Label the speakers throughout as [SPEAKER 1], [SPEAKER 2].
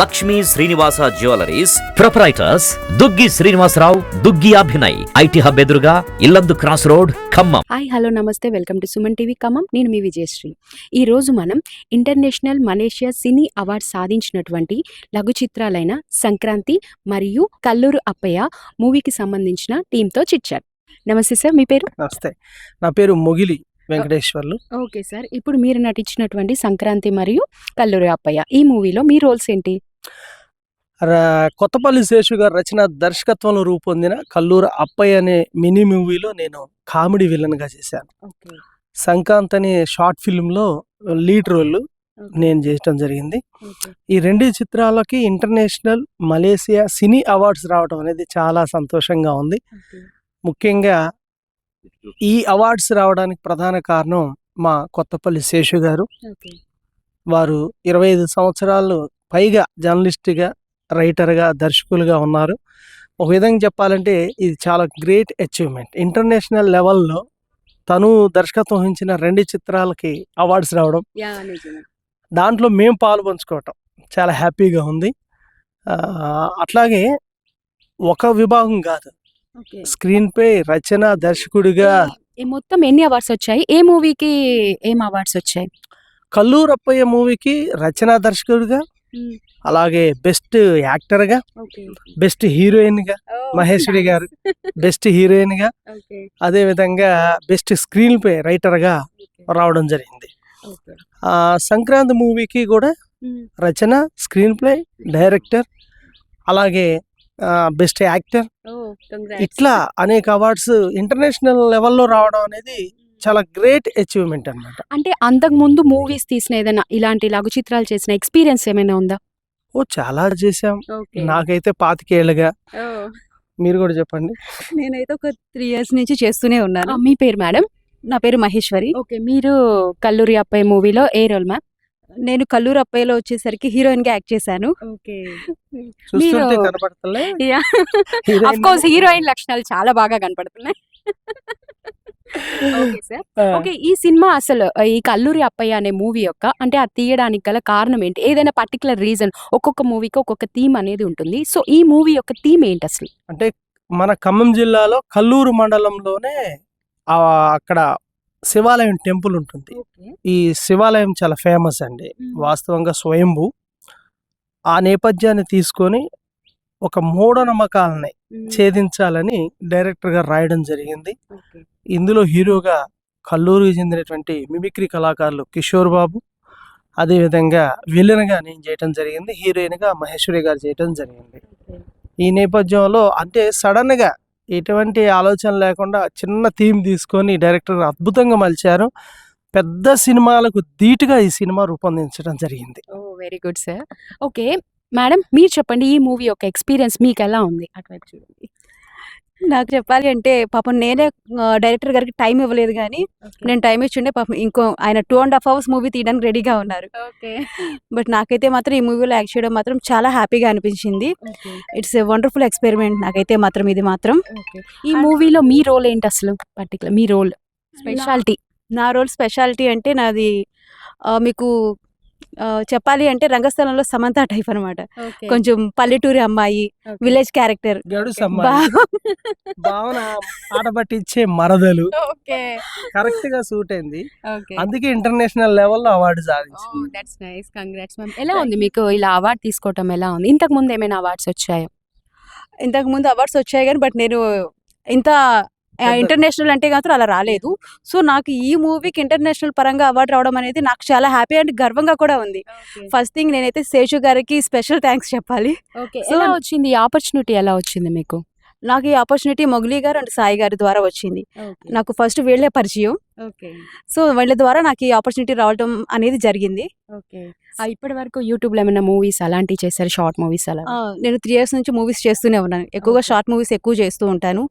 [SPEAKER 1] Lakshmi Srinivasa jewelleries proprietors Duggi Srinivasarao Duggi Abhinay IT hub ఎదురుగా Yellandu cross road Khammam.
[SPEAKER 2] Hi hello నమస్తే welcome to Suman TV Khammam. నేను మీ విజయశ్రీ. ఈ రోజు మనం ఇంటర్నేషనల్ మలేషియా సినీ award సాధించినటువంటి లఘు చిత్రాలైన సంక్రాంతి మరియు కల్లూరు అప్పయ్య మూవీకి సంబంధించిన టీంతో చిచ్చారు నమస్తే సార్ మీ పేరు?
[SPEAKER 3] నమస్తే. నా పేరు మొగిలి. వెంకటేశ్వర్లు.
[SPEAKER 2] Okay sir. ఇప్పుడు మీరు నటించినటువంటి సంక్రాంతి మరియు కల్లూరు అప్పయ్య ఈ మూవీలో మీ రోల్స్ ఏంటి?
[SPEAKER 3] కొత్తపల్లి శేషు గారు రచన దర్శకత్వంలో రూపొందిన కల్లూరు అప్పయ్య అనే మినీ మూవీలో నేను కామెడీ విలన్గా చేశాను. సంక్రాంత్ అనే షార్ట్ ఫిల్మ్లో లీడ్ రోల్ నేను చేయటం జరిగింది. ఈ రెండు చిత్రాలకి ఇంటర్నేషనల్ మలేసియా సినీ అవార్డ్స్ రావడం అనేది చాలా సంతోషంగా ఉంది. ముఖ్యంగా ఈ అవార్డ్స్ రావడానికి ప్రధాన కారణం మా కొత్తపల్లి శేషు గారు. వారు ఇరవై ఐదు సంవత్సరాలు పైగా జర్నలిస్ట్గా రైటర్గా దర్శకులుగా ఉన్నారు. ఒక విధంగా చెప్పాలంటే ఇది చాలా గ్రేట్ అచీవ్మెంట్. ఇంటర్నేషనల్ లెవెల్లో తను దర్శకత్వం వహించిన రెండు చిత్రాలకి అవార్డ్స్ రావడం. దాంట్లో మేము పాలు పంచుకోవటం చాలా హ్యాపీగా ఉంది. అట్లాగే ఒక విభాగం కాదు స్క్రీన్ పై రచన దర్శకుడిగా
[SPEAKER 2] మొత్తం ఎన్ని అవార్డ్స్ వచ్చాయి? ఏ మూవీకి ఏం అవార్డ్స్ వచ్చాయి?
[SPEAKER 3] కల్లూరప్పయ్య మూవీకి రచనా దర్శకుడిగా అలాగే బెస్ట్ యాక్టర్గా బెస్ట్ హీరోయిన్గా మహేశ్వరి గారు బెస్ట్ హీరోయిన్గా అదే విధంగా బెస్ట్ స్క్రీన్ పే రైటర్గా రావడం జరిగింది. ఆ సంక్రాంతి మూవీకి కూడా రచన స్క్రీన్ ప్లే డైరెక్టర్ అలాగే బెస్ట్ యాక్టర్ ఇట్లా అనేక అవార్డ్స్ ఇంటర్నేషనల్ లెవెల్లో రావడం అనేది చాలా గ్రేట్ అచీవ్మెంట్ అన్నమాట.
[SPEAKER 2] అంటే అంతకు ముందు మూవీస్ తీసిన ఏదైనా ఇలాంటి లఘు చిత్రాలు చేసిన ఎక్స్పీరియన్స్ ఏమైనా ఉందా?
[SPEAKER 3] ఓ చాలా చేసాం నాకైతే పాతికేళ్ళుగా. మీరు కూడా చెప్పండి.
[SPEAKER 4] నేనైతే ఒక త్రీ ఇయర్స్ నుంచి చేస్తూనే ఉన్నాను.
[SPEAKER 2] మీ పేరు మేడం
[SPEAKER 4] నా పేరు మహేశ్వరి.
[SPEAKER 2] ఓకే మీరు కల్లూరి అబ్బాయి మూవీలో ఏ రోల్ మ్యామ్
[SPEAKER 4] నేను కల్లూరు అప్పయ్యలో వచ్చేసరికి హీరోయిన్గా యాక్ట్ చేశాను.
[SPEAKER 2] కోర్స్ హీరోయిన్ లక్షణాలు చాలా బాగా కనపడుతున్నాయి. Okay sir.
[SPEAKER 3] ఆ,
[SPEAKER 2] ఓకే ఈ సినిమా అసలు ఈ కల్లూరి అప్పయ్య అనే మూవీ యొక్క అంటే అది తీయడానికి గల కారణం ఏంటి? ఏదైనా పర్టికులర్ రీజన్ ఒక్కొక్క మూవీకి ఒక్కొక్క థీమ్ అనేది ఉంటుంది. సో ఈ మూవీ యొక్క థీమ్ ఏంటి అసలు?
[SPEAKER 3] అంటే మన ఖమ్మం జిల్లాలో కల్లూరు మండలంలోనే ఆ అక్కడ శివాలయం టెంపుల్ ఉంటుంది. ఈ శివాలయం చాలా ఫేమస్ అండి. వాస్తవంగా స్వయంభూ. ఆ నేపథ్యాన్ని తీసుకొని ఒక మూఢనమ్మకాలని ఛేదించాలని డైరెక్టర్ గారు రాయడం జరిగింది. ఇందులో హీరోగా కల్లూరుకి చెందినటువంటి మిమిక్రీ కళాకారులు కిషోర్ బాబు అదేవిధంగా విలన్గా నేను చేయటం జరిగింది. హీరోయిన్గా మహేశ్వరి గారు చేయటం జరిగింది. ఈ నేపథ్యంలో అంటే సడన్గా ఎటువంటి ఆలోచన లేకుండా చిన్న థీమ్ తీసుకొని డైరెక్టర్ అద్భుతంగా మలిచారు. పెద్ద సినిమాలకు ధీటుగా ఈ సినిమా రూపొందించడం జరిగింది.
[SPEAKER 2] ఓ very good sir. Okay madam మీరు చెప్పండి ఈ మూవీ యొక్క ఎక్స్పీరియన్స్ మీకు ఎలా ఉంది? అటువైపు చూడండి.
[SPEAKER 4] నాకు చెప్పాలి అంటే పాపం నేనే డైరెక్టర్ గారికి టైం ఇవ్వలేదు కానీ నేను టైం ఇచ్చిండే పాపం ఇంకో ఆయన two and half hours movie తీయడానికి రెడీగా ఉన్నారు.
[SPEAKER 2] ఓకే.
[SPEAKER 4] బట్ నాకైతే మాత్రం ఈ మూవీలో యాక్ట్ చేయడం మాత్రం చాలా హ్యాపీగా అనిపించింది. ఇట్స్ ఎ వండర్ఫుల్ ఎక్స్పెరిమెంట్ నాకైతే మాత్రం ఇది మాత్రం.
[SPEAKER 2] ఈ మూవీలో మీ రోల్ ఏంటి అసలు పర్టికులర్ మీ రోల్ స్పెషాలిటీ
[SPEAKER 4] నా రోల్ స్పెషాలిటీ అంటే నాది మీకు చెప్పాలి అంటే రంగస్థలంలో సమంత టైప్ అనమాట కొంచెం పల్లెటూరి అమ్మాయి విలేజ్ క్యారెక్టర్.
[SPEAKER 3] గడు సమ్మాయి. భావన ఆట పట్టించే మరదలు.
[SPEAKER 2] ఓకే.
[SPEAKER 3] కరెక్ట్గా సూట్ అయింది.
[SPEAKER 2] ఓకే.
[SPEAKER 3] అందుకే ఇంటర్నేషనల్ లెవెల్లో అవార్డు సాధించింది.
[SPEAKER 2] దట్స్ నైస్ కంగ్రాట్స్ మ్యామ్ ఎలా ఉంది మీకు ఇలా అవార్డ్ తీసుకోవటం ఎలా ఉంది? ఇంతకు ముందు ఏమైనా అవార్డ్స్ వచ్చాయో?
[SPEAKER 4] ఇంతకు ముందు అవార్డ్స్ వచ్చాయి కానీ బట్ నేను ఇంత ఇంటర్నేషనల్ అంటే మాత్రం అలా రాలేదు. సో నాకు ఈ మూవీకి ఇంటర్నేషనల్ పరంగా అవార్డు రావడం అనేది నాకు చాలా హ్యాపీ అండ్ గర్వంగా కూడా ఉంది. ఫస్ట్ థింగ్ నేనైతే శేషు గారికి స్పెషల్ థ్యాంక్స్ చెప్పాలి.
[SPEAKER 2] ఎలా వచ్చింది? ఈ ఆపర్చునిటీ ఎలా వచ్చింది మీకు?
[SPEAKER 4] నాకు ఈ ఆపర్చునిటీ మొగ్లీ గారు అండ్ సాయి గారి ద్వారా వచ్చింది. నాకు ఫస్ట్ వీళ్ళే పరిచయం. సో వీళ్ళ ద్వారా నాకు ఈ ఆపర్చునిటీ రావడం అనేది జరిగింది.
[SPEAKER 2] ఓకే. ఇప్పటి వరకు యూట్యూబ్లో ఏమైనా మూవీస్ అలాంటివి చేశారు? షార్ట్ మూవీస్ అలా?
[SPEAKER 4] నేను త్రీ ఇయర్స్ నుంచి మూవీస్ చేస్తూనే ఉన్నాను. ఎక్కువగా. షార్ట్ మూవీస్ ఎక్కువ చేస్తూ ఉంటాను.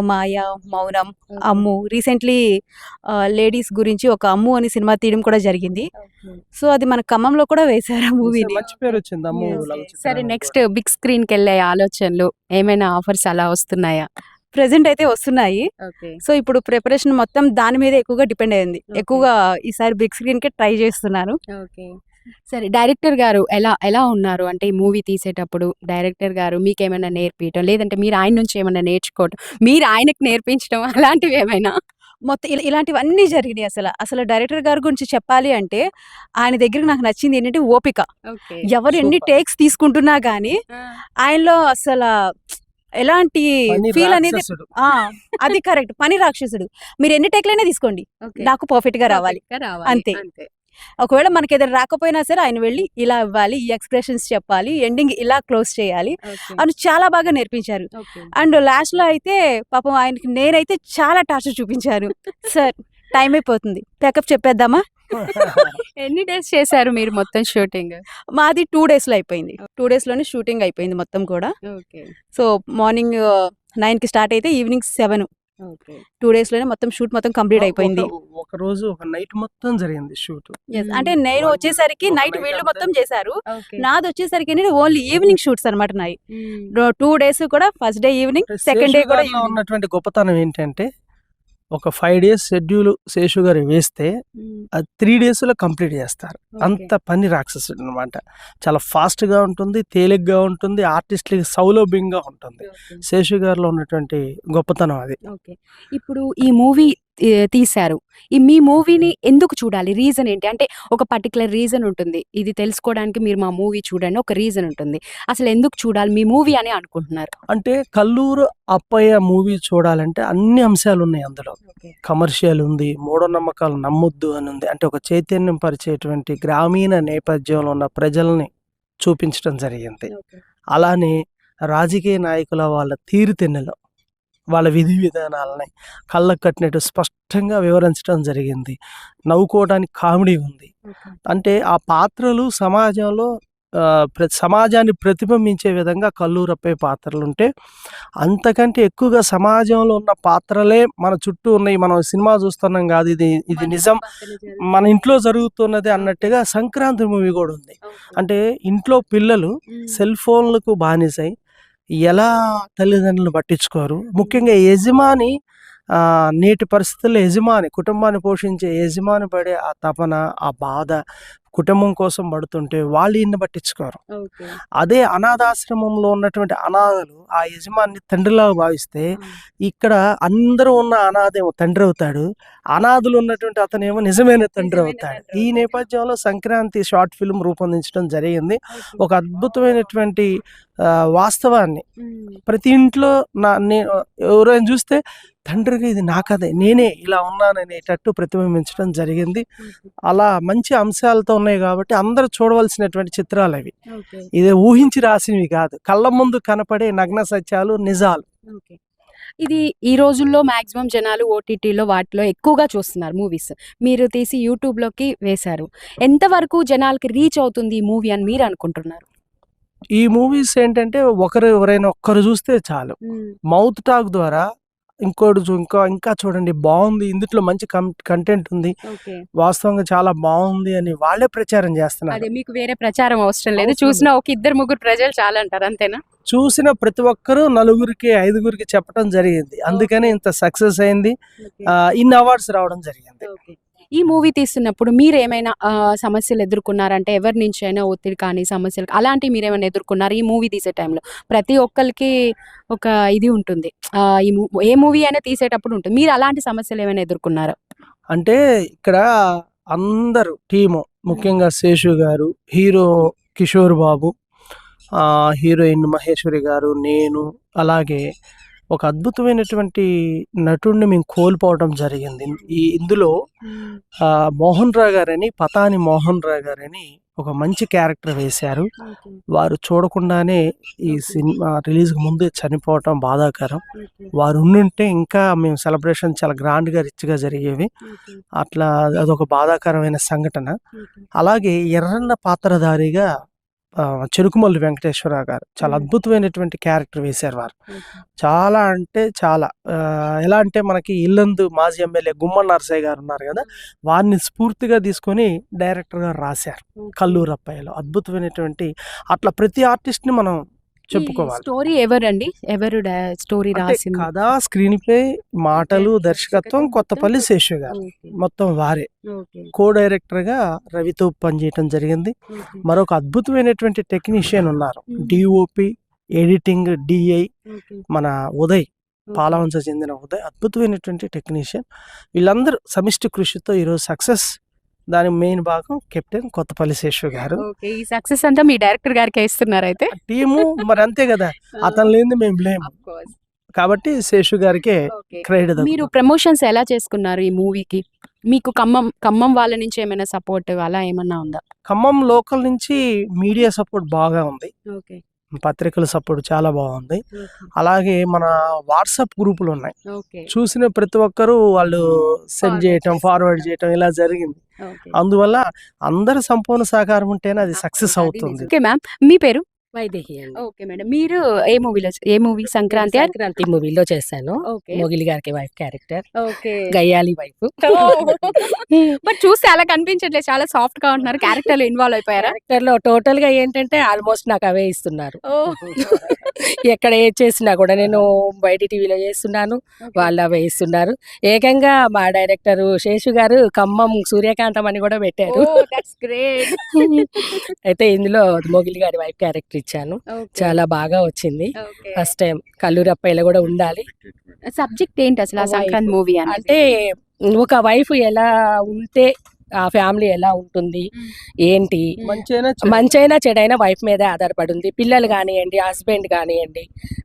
[SPEAKER 4] మాయ మౌనం అమ్ము. రీసెంట్లీ లేడీస్ గురించి ఒక అమ్ము అనే సినిమా తీయడం కూడా జరిగింది. సో అది మన ఖమ్మంలో కూడా వేశారు ఆ మూవీని. yes.
[SPEAKER 2] సరే నెక్స్ట్ బిగ్ స్క్రీన్కి వెళ్ళే ఆలోచనలు ఏమైనా ఆఫర్స్ అలా వస్తున్నాయా?
[SPEAKER 4] ప్రెసెంట్ అయితే వస్తున్నాయి.
[SPEAKER 2] ఓకే.
[SPEAKER 4] సో ఇప్పుడు ప్రిపరేషన్ మొత్తం దాని మీద ఎక్కువగా డిపెండ్ అయింది. ఎక్కువగా ఈసారి బిగ్ స్క్రీన్కి ట్రై చేస్తున్నాను
[SPEAKER 2] ఓకే. సరే డైరెక్టర్ గారు ఎలా ఎలా ఉన్నారు? అంటే ఈ మూవీ తీసేటప్పుడు డైరెక్టర్ గారు మీకేమైనా నేర్పించడం లేదంటే మీరు ఆయన నుంచి ఏమైనా నేర్చుకోవటం మీరు ఆయనకు నేర్పించడం అలాంటివి ఏమైనా?
[SPEAKER 4] మొత్తం ఇలా ఇలాంటివన్నీ జరిగినాయి అసలు. అసలు డైరెక్టర్ గారి గురించి చెప్పాలి అంటే ఆయన దగ్గర నాకు నచ్చింది ఏంటంటే ఓపిక.
[SPEAKER 2] ఓకే.
[SPEAKER 4] ఎవరు ఎన్ని. టేక్స్ తీసుకుంటున్నా గానీ ఆయనలో అసలు ఎలాంటి ఫీల్ అనేది అది కరెక్ట్. పని రాక్షసుడు. మీరు ఎన్ని టేక్లైనా తీసుకోండి. నాకు పర్ఫెక్ట్గా రావాలి. అంతే. ఒకవేళ మనకి ఏదైనా రాకపోయినా సరే ఆయన వెళ్ళి ఇలా ఇవ్వాలి ఈ ఎక్స్ప్రెషన్స్ చెప్పాలి ఎండింగ్ ఇలా క్లోజ్ చేయాలి. అని చాలా బాగా నేర్పించారు. అండ్ లాస్ట్లో అయితే పాపం ఆయనకి నేనైతే చాలా టార్చర్ చూపించాను. సార్ టైం అయిపోతుంది. ప్యాకప్ చెప్పేద్దామా?
[SPEAKER 2] ఎన్ని డేస్ చేశారు మీరు మొత్తం షూటింగ్?
[SPEAKER 4] మాది టూ డేస్లో అయిపోయింది. టూ డేస్లోనే షూటింగ్ అయిపోయింది మొత్తం కూడా.
[SPEAKER 2] ఓకే.
[SPEAKER 4] సో మార్నింగ్ నైన్కి స్టార్ట్ అయితే ఈవినింగ్ సెవెన్.
[SPEAKER 2] ఓకే.
[SPEAKER 4] టూ డేస్లోనే మొత్తం షూట్ మొత్తం కంప్లీట్ అయిపోయింది.
[SPEAKER 3] ఒక- రోజు ఒక నైట్ మొత్తం జరిగింది షూట్.
[SPEAKER 4] Yes. అంటే నేను వచ్చేసరికి నైట్ వీళ్ళు మొత్తం చేశారు. నాది వచ్చేసరికి ఓన్లీ ఈవినింగ్ షూట్స్ అనమాట నాయి. టూ డేస్ కూడా first day evening second day కూడా.
[SPEAKER 3] ఉన్నటువంటి గొప్పతనం ఏంటంటే ఒక ఫైవ్ డేస్ షెడ్యూల్ శేషు గారు వేస్తే అది త్రీ డేస్లో కంప్లీట్ చేస్తారు. అంత పని రాక్షసుడు అనమాట చాలా ఫాస్ట్గా ఉంటుంది తేలిగ్గా ఉంటుంది ఆర్టిస్ట్లకి సౌలభ్యంగా ఉంటుంది. శేషు గారిలో ఉన్నటువంటి గొప్పతనం అది.
[SPEAKER 2] ఇప్పుడు ఈ మూవీ తీశారు. ఈ మీ మూవీని ఎందుకు చూడాలి? రీజన్ ఏంటి? అంటే ఒక పర్టికులర్ రీజన్ ఉంటుంది. ఇది తెలుసుకోవడానికి మీరు మా మూవీ చూడండి ఒక రీజన్ ఉంటుంది. అసలు ఎందుకు చూడాలి? మీ మూవీ అని అనుకుంటున్నారు.
[SPEAKER 3] అంటే కల్లూరు అప్పయ్య మూవీ చూడాలంటే అన్ని అంశాలు ఉన్నాయి అందులో. కమర్షియల్ ఉంది మూఢనమ్మకాలు నమ్మొద్దు అని ఉంది. అంటే ఒక చైతన్యం పరిచేటువంటి గ్రామీణ నేపథ్యంలో ఉన్న ప్రజల్ని చూపించడం జరిగింది. అలానే రాజకీయ నాయకుల వాళ్ళ తీరుతెన్నులు వాళ్ళ విధి విధానాలని కళ్ళకు కట్టినట్టు స్పష్టంగా వివరించడం జరిగింది. నవ్వుకోవడానికి కామెడీ ఉంది. అంటే ఆ పాత్రలు సమాజంలో సమాజాన్ని ప్రతిబింబించే విధంగా కల్లూరప్పే పాత్రలు ఉంటే అంతకంటే ఎక్కువగా సమాజంలో ఉన్న పాత్రలే మన చుట్టూ ఉన్నాయి. మనం సినిమా చూస్తున్నాం కాదు ఇది ఇది నిజం. మన ఇంట్లో జరుగుతున్నది అన్నట్టుగా సంక్రాంతి మూవీ కూడా ఉంది. అంటే ఇంట్లో పిల్లలు సెల్ ఫోన్లకు బానిసై ఎలా తల్లిదండ్రులను పట్టించుకోరు? ముఖ్యంగా యజమాని నేటి పరిస్థితుల్లో యజమాని కుటుంబాన్ని పోషించే యజమాని పడే ఆ తపన ఆ బాధ కుటుంబం కోసం పడుతుంటే వాళ్ళు ఈయన్ని పట్టించుకోరు. అదే అనాథాశ్రమంలో ఉన్నటువంటి అనాథలు ఆ యజమాని తండ్రిలా భావిస్తే ఇక్కడ అందరూ ఉన్న అనాథేమో తండ్రి అవుతాడు. అనాథులు ఉన్నటువంటి అతనేమో నిజమైన తండ్రి అవుతాడు. ఈ. నేపథ్యంలో సంక్రాంతి షార్ట్ ఫిల్మ్ రూపొందించడం జరిగింది. ఒక అద్భుతమైనటువంటి వాస్తవాన్ని. ప్రతి ఇంట్లో నా నేను ఎవరైనా చూస్తే తండ్రికి ఇది నా కథే నేనే ఇలా ఉన్నాననేటట్టు ప్రతిబింబించడం జరిగింది. అలా మంచి అంశాలతో ఉన్నాయి కాబట్టి అందరూ చూడవలసినటువంటి చిత్రాలు అవి. ఇది ఊహించి రాసినవి కాదు. కళ్ళ ముందు కనపడే నగ్న సత్యాలు నిజాలు.
[SPEAKER 2] ఇది ఈ రోజుల్లో మాక్సిమం జనాలు ఓటీటీలో వాటిలో ఎక్కువగా చూస్తున్నారు మూవీస్. మీరు తీసి యూట్యూబ్లోకి వేశారు. ఎంతవరకు జనాలకి రీచ్ అవుతుంది ఈ మూవీ అని మీరు అనుకుంటున్నారు?
[SPEAKER 3] ఈ మూవీస్ ఏంటంటే ఒకరు ఎవరైనా ఒక్కరు చూస్తే చాలు. మౌత్ టాక్ ద్వారా ఇంకోటి ఇంకా ఇంకా చూడండి బాగుంది ఇందులో మంచి కంటెంట్ ఉంది. వాస్తవంగా చాలా బాగుంది అని వాళ్ళే ప్రచారం చేస్తున్నారు.
[SPEAKER 2] అదే మీకు వేరే ప్రచారం అవసరం లేదు. చూసిన ఒక ఇద్దరు ముగ్గురు ప్రజలు చాలా అంటారు అంతేనా?
[SPEAKER 3] చూసిన ప్రతి ఒక్కరూ నలుగురికి ఐదుగురికి చెప్పడం జరిగింది. అందుకనే ఇంత సక్సెస్ అయింది. ఆ, ఇన్ని అవార్డ్స్ రావడం జరిగింది.
[SPEAKER 2] ఈ మూవీ తీస్తున్నప్పుడు మీరు ఏమైనా సమస్యలు ఎదుర్కొన్నారంటే ఎవరి నుంచి అయినా ఒత్తిడి కానీ సమస్యలు అలాంటివి మీరు ఏమైనా ఎదుర్కొన్నారు ఈ మూవీ తీసే టైంలో? ప్రతి ఒక్కరికి ఒక ఇది ఉంటుంది. ఈ ఏ మూవీ అయినా తీసేటప్పుడు ఉంటుంది. మీరు అలాంటి సమస్యలు ఏమైనా ఎదుర్కొన్నారా?
[SPEAKER 3] అంటే ఇక్కడ అందరూ టీము ముఖ్యంగా శేషు గారు హీరో కిషోర్ బాబు హీరోయిన్ మహేశ్వరి గారు నేను అలాగే ఒక అద్భుతమైనటువంటి నటుడిని మేము కోల్పోవడం జరిగింది. ఈ ఇందులో మోహన్ రావు గారని పతాని మోహన్ రావు గారని ఒక మంచి క్యారెక్టర్ వేశారు. వారు చూడకుండానే ఈ సినిమా రిలీజ్కి ముందే చనిపోవటం బాధాకరం. వారు ఉండుంటే ఇంకా మేము సెలబ్రేషన్ చాలా గ్రాండ్గా రిచ్గా జరిగేవి. అట్లా అదొక బాధాకరమైన సంఘటన. అలాగే ఎర్రన్న పాత్రధారిగా చెరుకుమల్లి వెంకటేశ్వరరావు గారు. చాలా. అద్భుతమైనటువంటి క్యారెక్టర్ వేశారు వారు. చాలా అంటే చాలా ఎలా అంటే మనకి ఇల్లందు మాజీ ఎమ్మెల్యే గుమ్మడి నరసయ్య గారు ఉన్నారు కదా వారిని స్ఫూర్తిగా తీసుకొని డైరెక్టర్ గారు రాశారు కల్లూరు అప్పాయిలో అద్భుతమైనటువంటి అట్లా ప్రతి ఆర్టిస్ట్ని మనం చెప్పుకోవాలి.
[SPEAKER 2] స్టోరీ ఎవరండి? ఎవరు స్టోరీ రాసింది?
[SPEAKER 3] కథ స్క్రీన్ ప్లే మాటలు దర్శకత్వం కొత్తపల్లి శేషు గారు. మొత్తం వారే. కో డైరెక్టర్గా రవితో పనిచేయటం జరిగింది. మరొక అద్భుతమైనటువంటి టెక్నీషియన్ ఉన్నారు. డిఓపి ఎడిటింగ్ డిఐ మన ఉదయ్ పాలవంచ చెందిన ఉదయ్ అద్భుతమైనటువంటి టెక్నీషియన్. వీళ్ళందరూ సమిష్టి కృషితో ఈరోజు సక్సెస్ దాని మెయిన్ భాగం కెప్టెన్ కొత్తపల్లి శేషు గారు.
[SPEAKER 2] ఈ సక్సెస్ అంతా మీ డైరెక్టర్ గారికి ఇస్తున్నారు అయితే?
[SPEAKER 3] టీము మరి అంతే కదా అతను లేని మేము లేము. కాబట్టి శేషు గారికే. క్రెడిట్
[SPEAKER 2] మీరు ప్రమోషన్స్ ఎలా చేసుకున్నారు ఈ మూవీకి? మీకు ఖమ్మం ఖమ్మం వాళ్ళ నుంచి ఏమైనా సపోర్ట్ అలా ఏమన్నా ఉందా?
[SPEAKER 3] ఖమ్మం లోకల్ నుంచి మీడియా సపోర్ట్ బాగా ఉంది.
[SPEAKER 2] ఓకే.
[SPEAKER 3] పత్రికల సపోర్ట్ చాలా బాగుంది. అలాగే మన వాట్సాప్ గ్రూపులు ఉన్నాయి. చూసిన ప్రతి ఒక్కరూ వాళ్ళు సెండ్ చేయటం. ఫార్వర్డ్ చేయటం ఇలా జరిగింది. అందువల్ల అందరి సంపూర్ణ సహకారం ఉంటేనే అది సక్సెస్ అవుతుంది.
[SPEAKER 2] Okay ma'am. మీ పేరు?
[SPEAKER 5] Vaidehi
[SPEAKER 2] okay madam. మీరు ఏ మూవీలో ఏ మూవీ? సంక్రాంతి
[SPEAKER 5] సంక్రాంతి మూవీలో చేశాను. మొగిలి గారికి వైఫ్ క్యారెక్టర్.
[SPEAKER 2] ఓకే.
[SPEAKER 5] గయ్యాలి వైఫ్.
[SPEAKER 2] బట్ చూస్తే అలా కనిపించట్లేదు. చాలా సాఫ్ట్గా ఉంటున్నారు. క్యారెక్టర్లో ఇన్వాల్వ్ అయిపోయారా?
[SPEAKER 5] క్యారెక్టర్లో టోటల్గా ఏంటంటే ఆల్మోస్ట్ నాకు అవే ఇస్తున్నారు. ఎక్కడ ఏ చేసినా కూడా నేను బయట టీవీలో చేస్తున్నాను. వాళ్ళు అవే ఇస్తున్నారు. ఏకంగా మా డైరెక్టర్ శేషు గారు ఖమ్మం సూర్యకాంతం అని కూడా పెట్టారు. అయితే ఇందులో మొగిలి గారి వైఫ్ క్యారెక్టర్ ఇచ్చాను. చాలా బాగా వచ్చింది. ఫస్ట్ టైం కల్లూరు కూడా ఉండాలి.
[SPEAKER 2] సబ్జెక్ట్ ఏంటి అసలు ఆ. సంక్రాంతి మూవీ
[SPEAKER 5] అంటే ఒక వైఫ్ ఎలా ఉంటే ఆ ఫ్యామిలీ ఎలా ఉంటుంది ఏంటి మంచైనా చెడైనా వైఫ్ మీదే ఆధారపడి ఉంది పిల్లలు కానివ్వండి హస్బెండ్ కానివ్వండి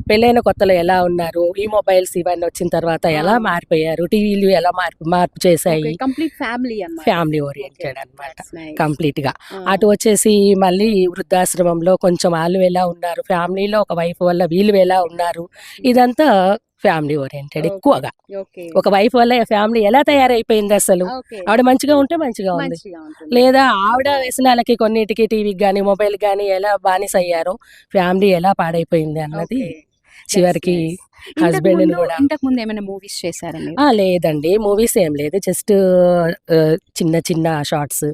[SPEAKER 5] పెళ్ళైన కొత్తలో ఎలా ఉన్నారు ఈ మొబైల్స్ ఇవన్నీ వచ్చిన తర్వాత ఎలా. మారిపోయారు టీవీలు ఎలా మార్పు మార్పు చేశాయి?
[SPEAKER 2] కంప్లీట్ ఫ్యామిలీ
[SPEAKER 5] ఫ్యామిలీ ఓరియంటెడ్ అన్నమాట కంప్లీట్గా అటు వచ్చేసి మళ్ళీ వృద్ధాశ్రమంలో కొంచెం వాళ్ళు ఎలా ఉన్నారు ఫ్యామిలీలో ఒక వైఫ్ వల్ల వీళ్ళు ఎలా ఉన్నారు ఇదంతా ఫ్యామిలీ ఓరియంటెడ్ ఎక్కువగా. ఒక వైఫ్ వల్ల ఫ్యామిలీ ఎలా తయారైపోయింది అసలు? ఆవిడ మంచిగా ఉంటే మంచిగా ఉంది. లేదా ఆవిడ వ్యసనాలకి కొన్నిటికి టీవీకి కానీ మొబైల్ కానీ ఎలా బానిస అయ్యారో ఫ్యామిలీ ఎలా పాడైపోయింది అన్నది. చివరికి హస్బెండ్ కూడా.
[SPEAKER 2] ఇంతకు ముందు ఏమైనా మూవీస్ చేశారా మీరు?
[SPEAKER 5] ఆ లేదండి. మూవీస్ ఏం లేదు. జస్ట్ చిన్న చిన్న shorts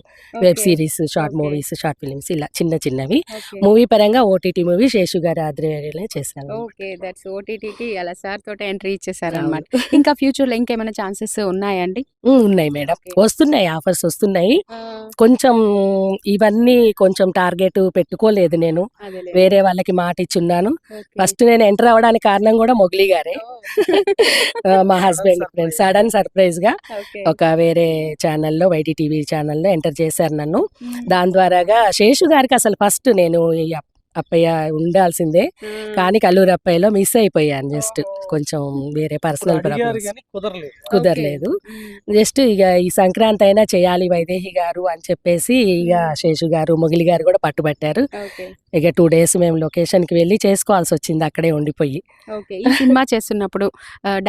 [SPEAKER 5] web. Series short. Movies short films ఇలా చిన్న చిన్నవి. మూవీ పరంగా ఓటీటీ మూవీ శేషు గారి ఆధ్వర్యంలో చేశాను
[SPEAKER 2] ఓకే. దట్స్ ఓటీటీకి అలా సార్ తోట ఎంట్రీ ఇచ్చేసారు అనమాట ఇంకా ఫ్యూచర్లో ఇంకేమైనా ఛాన్సెస్ ఉన్నాయండి
[SPEAKER 5] ఉన్నాయి మేడం. వస్తున్నాయి. ఆఫర్స్ వస్తున్నాయి. కొంచెం ఇవన్నీ కొంచెం టార్గెట్ పెట్టుకోలేదు నేను. వేరే వాళ్ళకి మాట ఇచ్చున్నాను ఫస్ట్ నేను ఎంటర్ అవ్వడానికి కారణం కూడా మొగ్లీ గారే. ఆ, మా హస్బెండ్ ఫ్రెండ్ సడన్ సర్ప్రైజ్గా ఒక వేరే ఛానల్లో వైటీ టీవీ ఛానల్లో ఎంటర్ చేశారు నన్ను. దాని ద్వారాగా శేషు గారికి అసలు ఫస్ట్ నేను అప్పయ్య ఉండాల్సిందే. కానీ కల్లూరు అప్పయ్యలో మిస్ అయిపోయాను జస్ట్ కొంచెం వేరే పర్సనల్ ప్రాబ్లమ్స్.
[SPEAKER 3] కుదరలేదు.
[SPEAKER 5] జస్ట్ ఇక ఈ సంక్రాంతి అయినా చేయాలి వైదేహి గారు అని చెప్పేసి ఇక శేషు గారు మొగిలి గారు కూడా పట్టుబట్టారు. ఇక టూ డేస్ మేము లొకేషన్కి వెళ్ళి చేసుకోవాల్సి వచ్చింది అక్కడే ఉండిపోయి.
[SPEAKER 2] ఈ సినిమా చేస్తున్నప్పుడు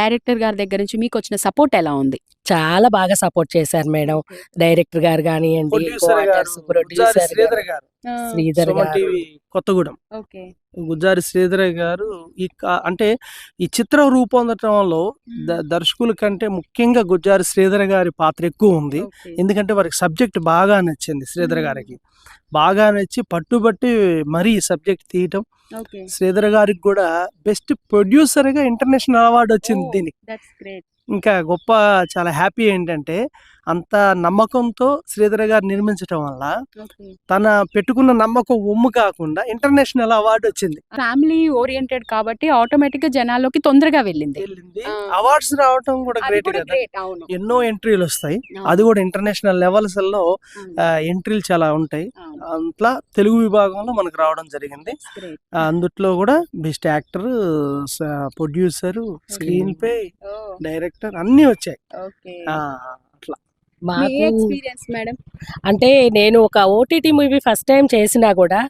[SPEAKER 2] డైరెక్టర్ గారి దగ్గర నుంచి మీకు వచ్చిన సపోర్ట్ ఎలా ఉంది?
[SPEAKER 5] చాలా బాగా సపోర్ట్ చేశారు మేడం. డైరెక్టర్ గారు కానివ్వండి
[SPEAKER 3] ప్రొడ్యూసర్ శ్రీధర్ గారు. కొత్తగూడెం.
[SPEAKER 2] ఓకే.
[SPEAKER 3] గుజ్జారి శ్రీధర్ గారు ఈ అంటే ఈ చిత్రం రూపొందటంలో దర్శకుల కంటే ముఖ్యంగా గుజ్జారి శ్రీధర్ గారి పాత్ర ఎక్కువ ఉంది. ఎందుకంటే వారికి సబ్జెక్ట్ బాగా నచ్చింది శ్రీధర్. గారికి. బాగా నచ్చి పట్టుబట్టి మరీ ఈ సబ్జెక్ట్ తీయటం. శ్రీధర్ గారికి కూడా బెస్ట్ ప్రొడ్యూసర్గా ఇంటర్నేషనల్ అవార్డు వచ్చింది. దీనికి. ఇంకా గొప్ప చాలా హ్యాపీ ఏంటంటే అంత నమ్మకంతో శ్రీధర్ గారు నిర్మించటం వల్ల తన పెట్టుకున్న నమ్మకం ఒమ్ము కాకుండా ఇంటర్నేషనల్ అవార్డు వచ్చింది.
[SPEAKER 2] ఫ్యామిలీ ఓరియంటెడ్ కాబట్టి ఆటోమేటిక్గా జనాల్లోకి తొందరగా వెళ్ళింది.
[SPEAKER 3] అవార్డ్స్ రావటం కూడా గ్రేట్ కదా. ఎన్నో ఎంట్రీలు వస్తాయి. అది కూడా ఇంటర్నేషనల్ లెవెల్స్లో ఎంట్రీలు చాలా ఉంటాయి. అట్లా తెలుగు విభాగంలో మనకు రావడం జరిగింది. అందుట్లో కూడా best actor producer screen play
[SPEAKER 2] Oh,
[SPEAKER 3] director అన్ని వచ్చాయి. అట్లా.
[SPEAKER 5] మాకు
[SPEAKER 2] ఎక్స్పీరియన్స్ మేడం?
[SPEAKER 5] అంటే నేను ఒక ఓటీటీ మూవీ ఫస్ట్ టైం చేసినా కూడా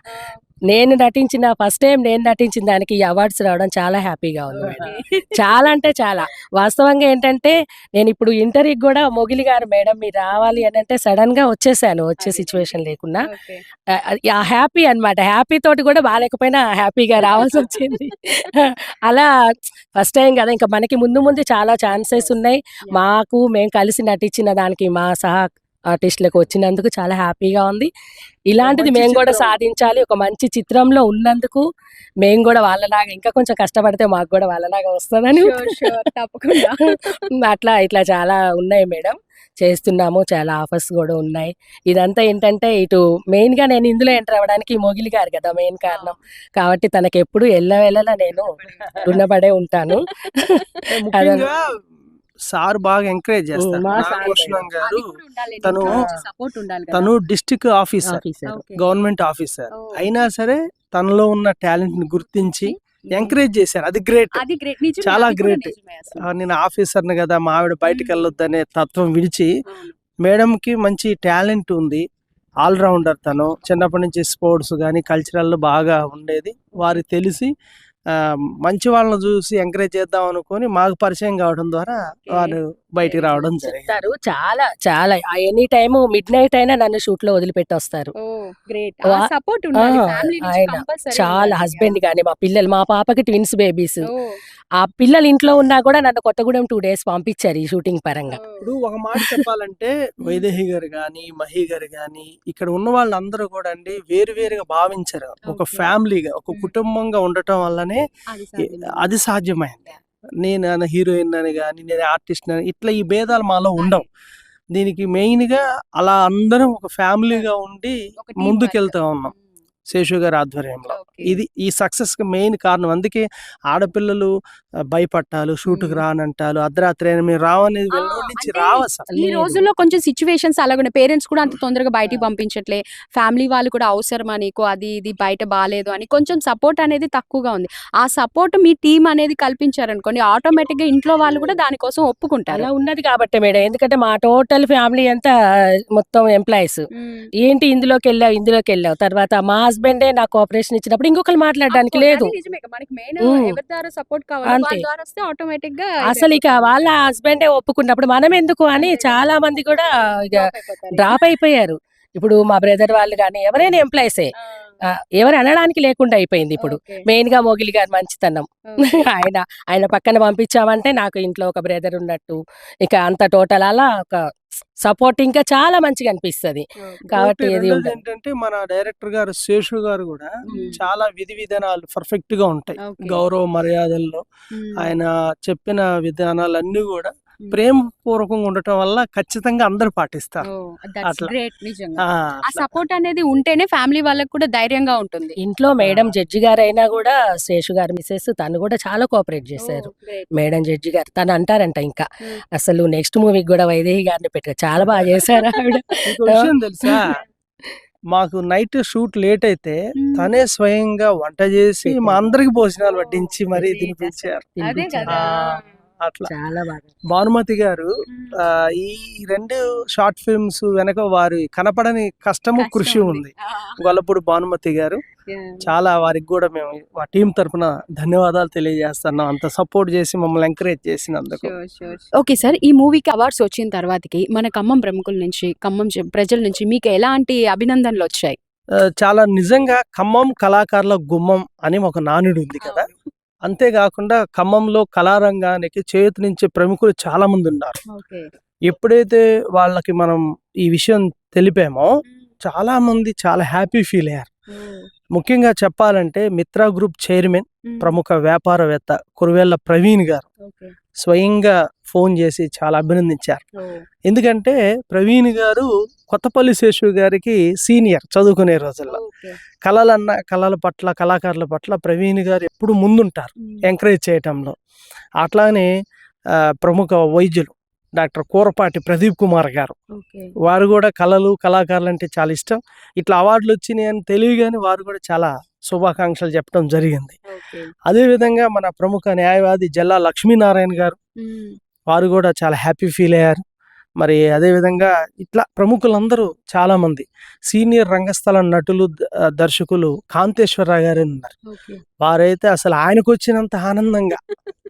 [SPEAKER 5] నేను నటించిన ఫస్ట్ టైం నేను నటించిన దానికి ఈ అవార్డ్స్ రావడం చాలా హ్యాపీగా ఉంది చాలా అంటే చాలా. వాస్తవంగా ఏంటంటే నేను ఇప్పుడు ఇంటర్వ్యూకి కూడా మొగిలి గారు మేడం మీరు రావాలి అని అంటే సడన్గా వచ్చేసాను వచ్చే. Situation
[SPEAKER 2] okay.
[SPEAKER 5] ఆ హ్యాపీ అన్నమాట. హ్యాపీ తోటి కూడా బాగాలేకపోయినా హ్యాపీగా రావాల్సి వచ్చింది. అలా ఫస్ట్ టైం కదా ఇంకా మనకి ముందు ముందు చాలా ఛాన్సెస్ ఉన్నాయి. మాకు మేము కలిసి నటించిన దానికి మా సహా ఆర్టిస్టులకు వచ్చినందుకు చాలా హ్యాపీగా ఉంది. ఇలాంటిది మేము కూడా. సాధించాలి. ఒక మంచి చిత్రంలో ఉన్నందుకు మేము కూడా వాళ్ళలాగా ఇంకా కొంచెం కష్టపడితే మాకు కూడా వాళ్ళలాగా వస్తుందని
[SPEAKER 2] తప్పకుండా.
[SPEAKER 5] అట్లా ఇట్లా చాలా ఉన్నాయి మేడం. చేస్తున్నాము. చాలా ఆఫర్స్ కూడా ఉన్నాయి. ఇదంతా ఏంటంటే ఇటు మెయిన్గా నేను ఇందులో ఎంటర్ అవ్వడానికి మొగిలి గారు కదా మెయిన్ కారణం. కాబట్టి తనకి ఎప్పుడు ఎల్ల వెళ్ళలా నేను రుణపడే ఉంటాను.
[SPEAKER 3] సార్ బాగా ఎంకరేజ్ చేస్తారు. నాగభూషణం గారు తను-
[SPEAKER 2] సపోర్ట్ ఉండాలి కదా.
[SPEAKER 3] తను డిస్ట్రిక్ట్ ఆఫీసర్. Government officer. అయినా సరే తనలో ఉన్న టాలెంట్ని గుర్తించి ఎంకరేజ్ చేశారు. అది గ్రేట్
[SPEAKER 2] అది గ్రేట్
[SPEAKER 3] చాలా
[SPEAKER 2] అసలు.
[SPEAKER 3] నేను ఆఫీసర్ని కదా మా ఆవిడ బయటకు
[SPEAKER 2] Mm.
[SPEAKER 3] వెళ్ళొద్దనే తత్వం విడిచి
[SPEAKER 2] అవును.
[SPEAKER 3] మేడంకి మంచి టాలెంట్ ఉంది. ఆల్రౌండర్ తను. చిన్నప్పటి నుంచి స్పోర్ట్స్ కానీ కల్చరల్ బాగా ఉండేది. వారికి తెలిసి మంచి వాళ్ళని చూసి ఎంకరేజ్ చేద్దాం అనుకొని మాకు పరిచయం కావడం ద్వారా
[SPEAKER 2] Okay.
[SPEAKER 3] బయటికి రావడం జరిగింది
[SPEAKER 5] చెప్తారు చాలా చాలా. ఎనీ టైమ్ మిడ్ నైట్ అయినా నన్ను షూట్లో వదిలిపెట్టి వస్తారు
[SPEAKER 2] సపోర్ట్
[SPEAKER 5] ఆయన చాలా హస్బెండ్ గాని మా పిల్లలు మా పాపకి ట్విన్స్ బేబీస్. ఆ పిల్లలు ఇంట్లో ఉన్నా కూడా నన్ను కొత్తగూడెం టూ డేస్ పంపించారు ఈ షూటింగ్ పరంగా.
[SPEAKER 3] ఇప్పుడు ఒక మాట చెప్పాలంటే వైదేహి గారు కానీ మహి గారు కానీ ఇక్కడ ఉన్న వాళ్ళందరూ కూడా అండి వేరు వేరుగా భావించరు. ఒక. ఫ్యామిలీగా ఒక. కుటుంబంగా ఉండటం వల్లనే.
[SPEAKER 2] అది
[SPEAKER 3] సాధ్యమైంది. నేను హీరోయిన్ అని కానీ నేను ఆర్టిస్ట్ అని ఇట్లా ఈ భేదాలు మాలో ఉండవు దీనికి మెయిన్గా అలా అందరం ఒక ఫ్యామిలీగా ఉండి ముందుకెళ్తా. ఉన్నాం. శేషు గారి ఆధ్వర్యంలో. ఇది ఈ సక్సెస్కి మెయిన్ కారణం. అందుకే ఆడపిల్లలు భయపట్టాలు షూట్కి. రానంటాలు అర్ధరాత్రి అయినా మేము రావనేది నుంచి
[SPEAKER 2] ఈ. రోజుల్లో కొంచెం సిచ్యువేషన్స్ అలాగే పేరెంట్స్ కూడా అంత తొందరగా బయటికి పంపించట్లే. ఫ్యామిలీ వాళ్ళు కూడా అవసరమా నీకు? అది ఇది బయట బాగాలేదు అని. కొంచెం సపోర్ట్ అనేది తక్కువగా ఉంది. ఆ సపోర్ట్ మీ టీం అనేది కల్పించారనుకోండి ఆటోమేటిక్గా ఇంట్లో వాళ్ళు కూడా దానికోసం ఒప్పుకుంటారు.
[SPEAKER 5] అలా ఉన్నది కాబట్టి మేడం. ఎందుకంటే మా టోటల్ ఫ్యామిలీ అంతా మొత్తం ఎంప్లాయీస్. ఏంటి ఇందులోకి వెళ్ళావు ఇందులోకి వెళ్ళావు? తర్వాత మా హస్బెండే నాకు ఆపరేషన్ ఇచ్చినప్పుడు ఇంకొకరు మాట్లాడడానికి లేదు. అసలు ఇక వాళ్ళ హస్బెండే ఒప్పుకున్నప్పుడు మనం ఎందుకు అని. చాలా మంది కూడా ఇక డ్రాప్ అయిపోయారు. ఇప్పుడు మా బ్రదర్ వాళ్ళు కానీ ఎవరైనా ఎంప్లాయీసే ఎవరు అనడానికి లేకుండా అయిపోయింది ఇప్పుడు. మెయిన్గా మొగిలి గారు మంచితనం. ఆయన ఆయన పక్కన పంపించామంటే నాకు ఇంట్లో ఒక బ్రదర్ ఉన్నట్టు. ఇక అంత టోటల్ అలా ఒక సపోర్ట్ ఇంకా చాలా మంచిగా అనిపిస్తది. కాబట్టి ఏది.
[SPEAKER 3] ఏంటంటే మన డైరెక్టర్ గారు శేషు గారు కూడా. చాలా విధి విధానాలు పర్ఫెక్ట్గా ఉంటాయి గౌరవ మర్యాదల్లో ఆయన చెప్పిన విధానాలన్నీ కూడా ప్రేమపూర్వకంగా ఉండటం వల్ల ఖచ్చితంగా అందరూ పాటిస్తారు. ఆ.
[SPEAKER 2] సపోర్ట్ అనేది ఉంటేనే ఫ్యామిలీ వాళ్ళకి కూడా ధైర్యంగా ఉంటుంది.
[SPEAKER 5] ఇంట్లో మేడం జడ్జి గారు అయినా కూడా శేషు గారు మిసెస్ తను కూడా చాలా కోఆపరేట్ చేశారు. మేడం జడ్జి గారు తను అంటారంట ఇంకా. అసలు నెక్స్ట్ మూవీకి కూడా వైదేహి గారిని పెట్టారు? చాలా బాగా చేశారు ఆవిడ.
[SPEAKER 3] తెలుసా? మాకు నైట్ షూట్ లేట్ అయితే. తనే స్వయంగా వంట చేసి మా అందరికి భోజనాలు వడ్డించి మరీ తినిపించారు. అట్లా.
[SPEAKER 5] చాలా బాగా
[SPEAKER 3] భానుమతి గారు ఈ రెండు షార్ట్ ఫిల్మ్స్ వెనక వారి కనపడని కష్టము
[SPEAKER 2] కష్టం
[SPEAKER 3] కృషి ఉంది. గొల్లపూడి భానుమతి గారు. చాలా వారికి కూడా మేము మా టీం తరపున ధన్యవాదాలు తెలియజేస్తున్నాం. అంత సపోర్ట్ చేసి మమ్మల్ని ఎంకరేజ్ చేసినందుకు.
[SPEAKER 2] ఓకే సార్ ఈ మూవీకి అవార్డ్స్ వచ్చిన తర్వాతకి మన ఖమ్మం ప్రముఖుల నుంచి ఖమ్మం ప్రజల నుంచి మీకు ఎలాంటి అభినందనలు వచ్చాయి?
[SPEAKER 3] చాలా నిజంగా ఖమ్మం కళాకారుల గుమ్మం అని ఒక నానుడు ఉంది కదా? అంతేకాకుండా ఖమ్మంలో కళారంగానికి చేతినించే ప్రముఖులు చాలా మంది ఉన్నారు ఎప్పుడైతే వాళ్ళకి మనం ఈ విషయం తెలిపామో చాలా మంది చాలా హ్యాపీ ఫీల్ అయ్యారు. ముఖ్యంగా చెప్పాలంటే మిత్రా గ్రూప్ చైర్మన్ ప్రముఖ వ్యాపారవేత్త కురువేళ్ళ ప్రవీణ్ గారు స్వయంగా ఫోన్ చేసి చాలా అభినందించారు. ఎందుకంటే ప్రవీణ్ గారు కొత్తపల్లి శేషు గారికి సీనియర్ చదువుకునే రోజుల్లో. కళలన్న కళల పట్ల కళాకారుల పట్ల ప్రవీణ్ గారు ఎప్పుడు ముందుంటారు ఎంకరేజ్ చేయటంలో. అట్లానే ప్రముఖ వైద్యులు డాక్టర్ కూరపాటి ప్రదీప్ కుమార్ గారు. వారు కూడా కళలు కళాకారులు అంటే చాలా ఇష్టం. ఇట్లా అవార్డులు వచ్చినాయి అని తెలియగానే వారు కూడా చాలా శుభాకాంక్షలు చెప్పడం జరిగింది. అదేవిధంగా మన ప్రముఖ న్యాయవాది జల్లా లక్ష్మీనారాయణ గారు వారు కూడా చాలా హ్యాపీ ఫీల్ అయ్యారు. మరి అదేవిధంగా ఇట్లా ప్రముఖులందరూ చాలా మంది సీనియర్ రంగస్థల నటులు దర్శకులు కాంతేశ్వరరావు గారు ఉన్నారు. వారైతే అసలు ఆయనకు వచ్చినంత ఆనందంగా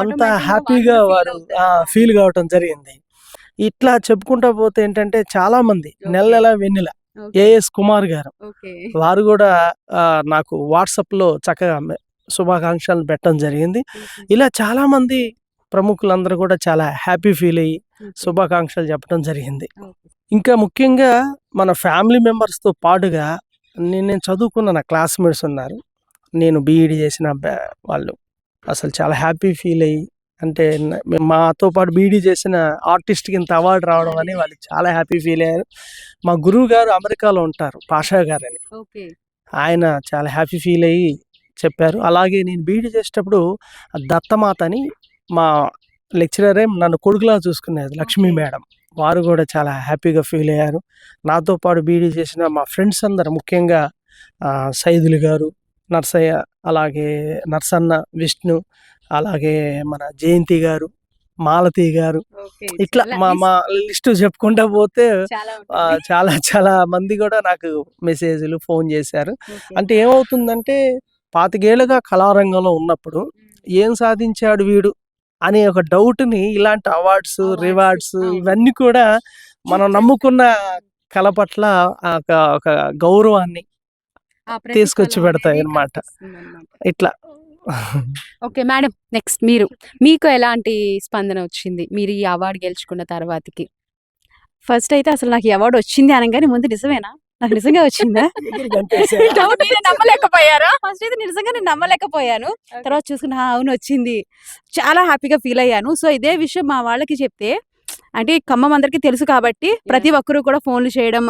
[SPEAKER 3] అంత హ్యాపీగా వారు. ఫీల్ కావటం జరిగింది. ఇట్లా చెప్పుకుంటా పోతే ఏంటంటే చాలా మంది నెల నెల వెన్నెల ఏఎస్ కుమార్ గారు. వారు కూడా నాకు వాట్సాప్లో చక్కగా శుభాకాంక్షలు పెట్టడం జరిగింది. ఇలా చాలా మంది ప్రముఖులందరూ కూడా చాలా హ్యాపీ ఫీల్ అయ్యి శుభాకాంక్షలు చెప్పడం జరిగింది. ఇంకా ముఖ్యంగా మన ఫ్యామిలీ మెంబర్స్తో పాటుగా నేను నేను చదువుకున్న నా క్లాస్మేట్స్ ఉన్నారు. నేను బీఈడి చేసిన వాళ్ళు. అసలు చాలా హ్యాపీ ఫీల్ అయ్యి అంటే మాతో పాటు బీఈడి చేసిన ఆర్టిస్ట్కి ఇంత అవార్డు రావడం అని వాళ్ళు చాలా హ్యాపీ ఫీల్ అయ్యారు. మా గురువు గారు అమెరికాలో ఉంటారు పాషా గారు అని ఆయన చాలా హ్యాపీ ఫీల్ అయ్యి చెప్పారు. అలాగే నేను బీఈడి చేసేటప్పుడు దత్తమాత అని మా లెక్చరరే నన్ను కొడుకులా చూసుకునేది లక్ష్మీ. మేడం. వారు కూడా చాలా హ్యాపీగా ఫీల్ అయ్యారు. నాతో పాటు బీఈడి చేసిన మా ఫ్రెండ్స్ అందరు ముఖ్యంగా సైదులు గారు నర్సయ్య అలాగే నర్సన్న విష్ణు అలాగే మన జయంతి గారు మాలతి గారు. ఇట్లా మా మా లిస్ట్ చెప్పుకుంటా పోతే
[SPEAKER 2] చాలా
[SPEAKER 3] చాలా మంది కూడా నాకు మెసేజ్లు ఫోన్ చేశారు. అంటే ఏమవుతుందంటే పాతికేళ్ళుగా కళారంగంలో ఉన్నప్పుడు ఏం సాధించాడు వీడు అనే ఒక డౌట్ని ఇలాంటి అవార్డ్స్ రివార్డ్స్. ఇవన్నీ కూడా మనం నమ్ముకున్న కళ పట్ల ఒక గౌరవాన్ని తీసుకొచ్చి పెడతాయి అన్నమాట. ఇట్లా.
[SPEAKER 2] ఓకే మేడం నెక్స్ట్ మీరు మీకు ఎలాంటి స్పందన వచ్చింది? మీరు ఈ అవార్డు గెలుచుకున్న తర్వాతకి.
[SPEAKER 4] ఫస్ట్ అయితే అసలు నాకు ఈ అవార్డు వచ్చింది అనగానే ముందు నిజమేనా? నాకు నిజంగా వచ్చిందా? డౌట్ నేను నమ్మలేకపోయారా? ఫస్ట్ అయితే నిజంగా నేను నమ్మలేకపోయాను తర్వాత చూసుకుని "ఆ, అవును వచ్చింది. చాలా హ్యాపీగా ఫీల్ అయ్యాను. సో ఇదే విషయం మా వాళ్ళకి చెప్తే అంటే ఖమ్మం అందరికీ తెలుసు కాబట్టి ప్రతి ఒక్కరు కూడా ఫోన్లు చేయడం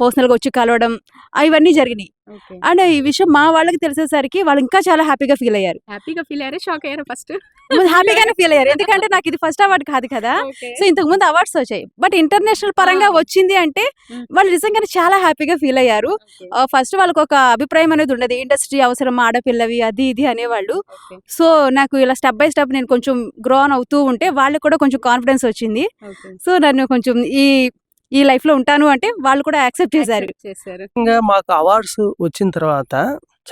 [SPEAKER 4] పర్సనల్గా వచ్చి కలవడం ఇవన్నీ జరిగినాయి. అండ్ ఈ విషయం మా వాళ్ళకి తెలిసేసరికి వాళ్ళు ఇంకా చాలా హ్యాపీగా ఫీల్ అయ్యారు.
[SPEAKER 2] హ్యాపీగా ఫీల్ అయ్యారా షాక్ అయ్యారా ఫస్ట్.
[SPEAKER 4] హ్యాపీగానే ఫీల్ అయ్యారు. ఎందుకంటే నాకు ఇది ఫస్ట్ అవార్డు కాదు కదా. సో ఇంతకు ముందు అవార్డ్స్ వచ్చాయి. బట్ ఇంటర్నేషనల్ పరంగా. వచ్చింది అంటే వాళ్ళు నిజంగానే చాలా హ్యాపీగా ఫీల్ అయ్యారు. ఫస్ట్ వాళ్ళకి ఒక అభిప్రాయం అనేది ఉండదు. ఇండస్ట్రీ అవసరం ఆడపిల్లవి అది ఇది అనేవాళ్ళు. సో నాకు ఇలా స్టెప్ బై స్టెప్ నేను కొంచెం గ్రో ఆన్ అవుతూ ఉంటే వాళ్ళకి కూడా కొంచెం కాన్ఫిడెన్స్ వచ్చింది. సో నన్ను కొంచెం ఈ ఈ లైఫ్లో ఉంటాను అంటే వాళ్ళు కూడా యాక్సెప్ట్ చేశారు.
[SPEAKER 2] చేశారు.
[SPEAKER 3] ముఖ్యంగా మాకు అవార్డ్స్ వచ్చిన తర్వాత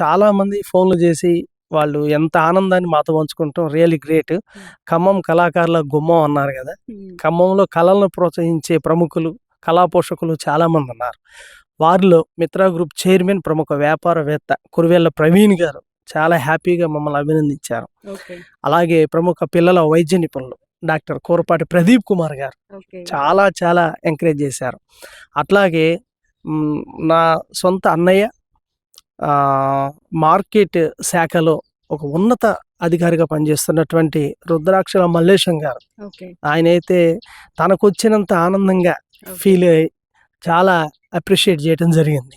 [SPEAKER 3] చాలా మంది ఫోన్లు చేసి వాళ్ళు ఎంత ఆనందాన్ని మాతో పంచుకుంటాం రియలీ గ్రేట్. ఖమ్మం కళాకారుల గుమ్మం అన్నారు కదా. ఖమ్మంలో కళలను ప్రోత్సహించే ప్రముఖులు కళా పోషకులు చాలా మంది ఉన్నారు. వారిలో మిత్రా గ్రూప్ చైర్మన్ ప్రముఖ వ్యాపారవేత్త కురువేళ్ళ ప్రవీణ్ గారు చాలా హ్యాపీగా మమ్మల్ని అభినందించారు.
[SPEAKER 2] ఓకే.
[SPEAKER 3] అలాగే ప్రముఖ పిల్లల వైద్య నిపుణులు డాక్టర్ కూరపాటి ప్రదీప్ కుమార్ గారు చాలా చాలా ఎంకరేజ్ చేశారు. అట్లాగే నా సొంత అన్నయ్య మార్కెట్ శాఖలో ఒక ఉన్నత అధికారిగా పనిచేస్తున్నటువంటి రుద్రాక్షల మల్లేశం గారు. ఆయన అయితే తనకు వచ్చినంత ఆనందంగా ఫీల్ అయ్యి చాలా అప్రిషియేట్ చేయడం జరిగింది.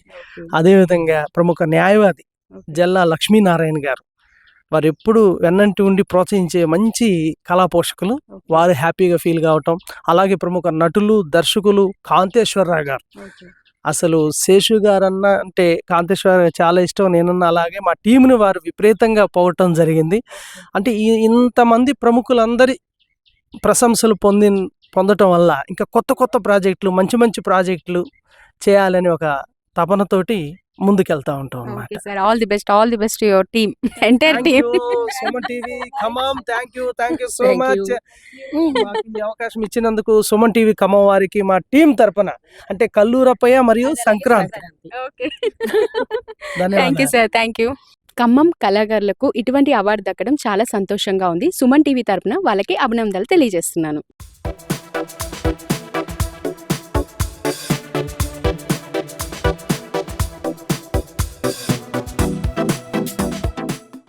[SPEAKER 3] అదేవిధంగా ప్రముఖ న్యాయవాది జల్లా లక్ష్మీనారాయణ గారు. వారు ఎప్పుడు వెన్నంటి ఉండి ప్రోత్సహించే మంచి కళా పోషకులు వారు హ్యాపీగా ఫీల్ కావటం. అలాగే ప్రముఖ నటులు దర్శకులు కాంతేశ్వరరావు గారు. అసలు శేషు గారన్న అంటే కాంతేశ్వర చాలా ఇష్టం. నేనన్న అలాగే మా టీంని వారు విపరీతంగా పోవటం జరిగింది. అంటే ఈ ఇంతమంది ప్రముఖులందరి ప్రశంసలు పొంది పొందటం వల్ల ఇంకా కొత్త కొత్త ప్రాజెక్టులు మంచి మంచి ప్రాజెక్టులు చేయాలని ఒక తపనతోటి ముందుకెళ్తా ఉంటాం అన్నమాట.
[SPEAKER 2] Okay sir. All the best. All the best your team. Entire team.
[SPEAKER 3] Suman TV. Khammam thank you thank you so much
[SPEAKER 5] you.
[SPEAKER 3] మాకు ఈ అవకాశం ఇచ్చినందుకు సుమన్ టీవీ ఖమ్మం వారికి మా టీం తరపున అంటే కల్లూరప్పయ్య మరియు Sankranti.
[SPEAKER 2] Okay. Thank you sir thank you Khammam కళాకారులకు ఇటువంటి అవార్డు దక్కడం చాలా సంతోషంగా ఉంది. సుమన్ టీవీ తరపున వాళ్ళకి అభినందనలు తెలియజేస్తున్నాను.